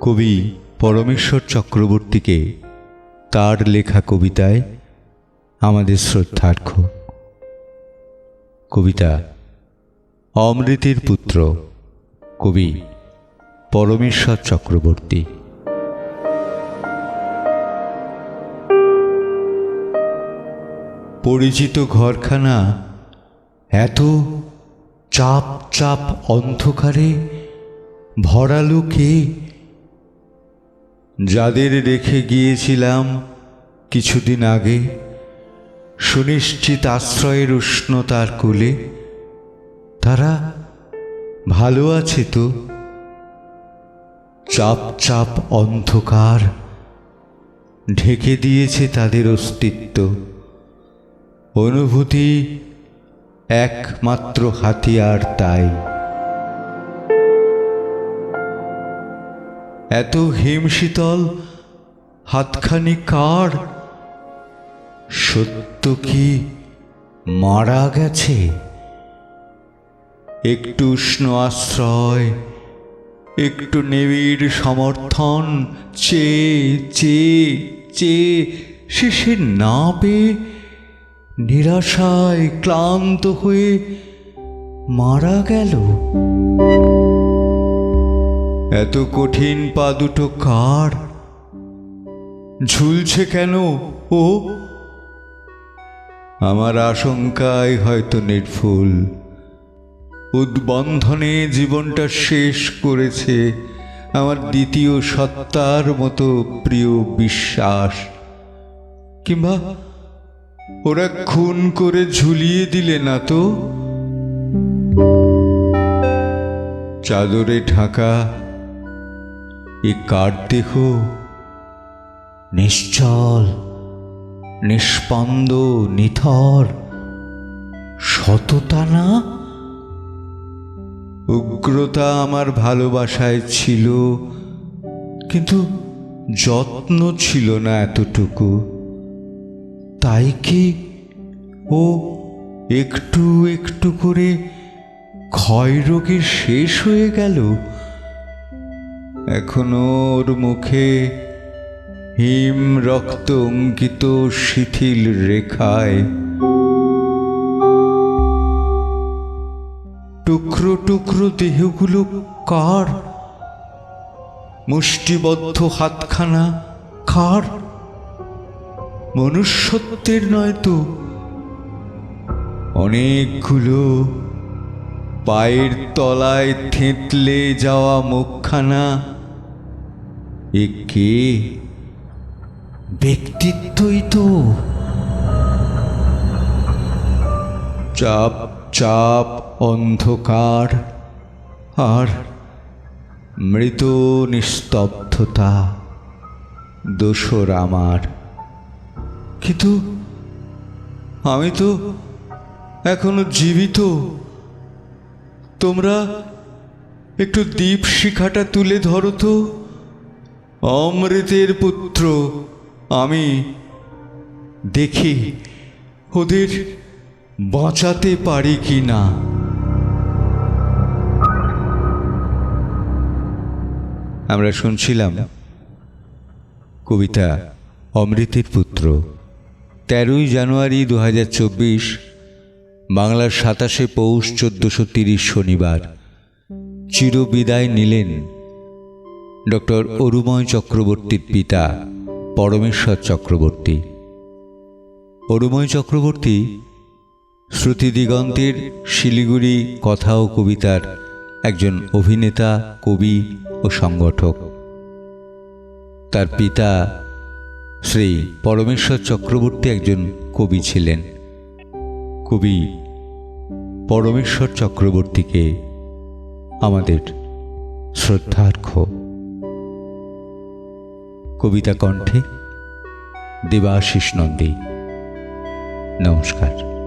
কবি পরমেশ্বর চক্রবর্তীকে তার লেখা কবিতায় আমাদের শ্রদ্ধার্ঘ। কবিতা, অমৃতের পুত্র, কবি পরমেশ্বর চক্রবর্তী। পরিচিত ঘরখানা এত চাপ চাপ অন্ধকারে ভরালো কে যাদের রেখে গিয়েছিলাম কিছুদিন আগে, সুনিশ্চিত আশ্রয়ের উষ্ণতার কোলে, তারা ভালো আছে তো? চাপ চাপ অন্ধকার ঢেকে দিয়েছে তাদের অস্তিত্ব। অনুভূতি একমাত্র হাতিয়ার তাই। এত হিমশীতল হাতখানি কার? সত্য কি মারা গেছে? একটু উষ্ণ আশ্রয়, একটু নিবিড় সমর্থন চেয়ে চেয়ে চেয়ে শেষে না পেয়ে নিরাশায় ক্লান্ত হয়ে মারা গেল। এত কঠিন পা দুটো কার? ঝুলছে কেন ও? আমার আশঙ্কায় হয়তো নির্ভুল উদ্বন্ধনে জীবনটা শেষ করেছে আমার দ্বিতীয় সত্তার মতো প্রিয় বিশ্বাস। কিংবা ওরা খুন করে ঝুলিয়ে দিলে না তো? চাদরে ঢাকা এ কার দেহ? নিশ্চল, নিষ্পন্দ, নিথর, সততা না? উগ্রতা আমার ভালোবাসায় ছিল, কিন্তু যত্ন ছিল না এতটুকু। তাই কি ও একটু একটু করে ক্ষয় রোগে শেষ হয়ে গেল? এখনও ওর মুখে হিম রক্ত অঙ্কিত শিথিল রেখায়। টুকরো টুকরো দেহগুলো কার? মুষ্টিবদ্ধ হাতখানা কার? মনুষ্যত্বের নয় তো। অনেকগুলো পায়ের তলায় থেঁতলে যাওয়া মুখখানা এ কে? ব্যক্তিত্বই তো। চাপ চাপ অন্ধকার আর মৃত নিস্তব্ধতা দোসর আমার। কিন্তু আমি তো এখনও জীবিত। তোমরা একটু দীপ শিখাটা তুলে ধরো তো। অমৃতের পুত্র, আমি দেখি ওদের বাঁচাতে পারি কি না আমরা শুনছিলাম কবিতা অমৃতের পুত্র। তেরোই জানুয়ারি দু হাজার চব্বিশ, বাংলার সাতাশে পৌষ চোদ্দশো তিরিশ শনিবার। চিরবিদায় নিলেন ডক্টর অরুময় চক্রবর্তীর পিতা পরমেশ্বর চক্রবর্তী। অরুময় চক্রবর্তী শ্রুতি দিগন্তের শিলিগুড়ি কথা ও কবিতার একজন অভিনেতা, কবি ও সংগঠক। তার পিতা শ্রী পরমেশ্বর চক্রবর্তী একজন কবি ছিলেন। কবি পরমেশ্বর চক্রবর্তীকে আমাদের শ্রদ্ধার্ঘ কবিতা কণ্ঠে দেবাশিস নন্দী। নমস্কার।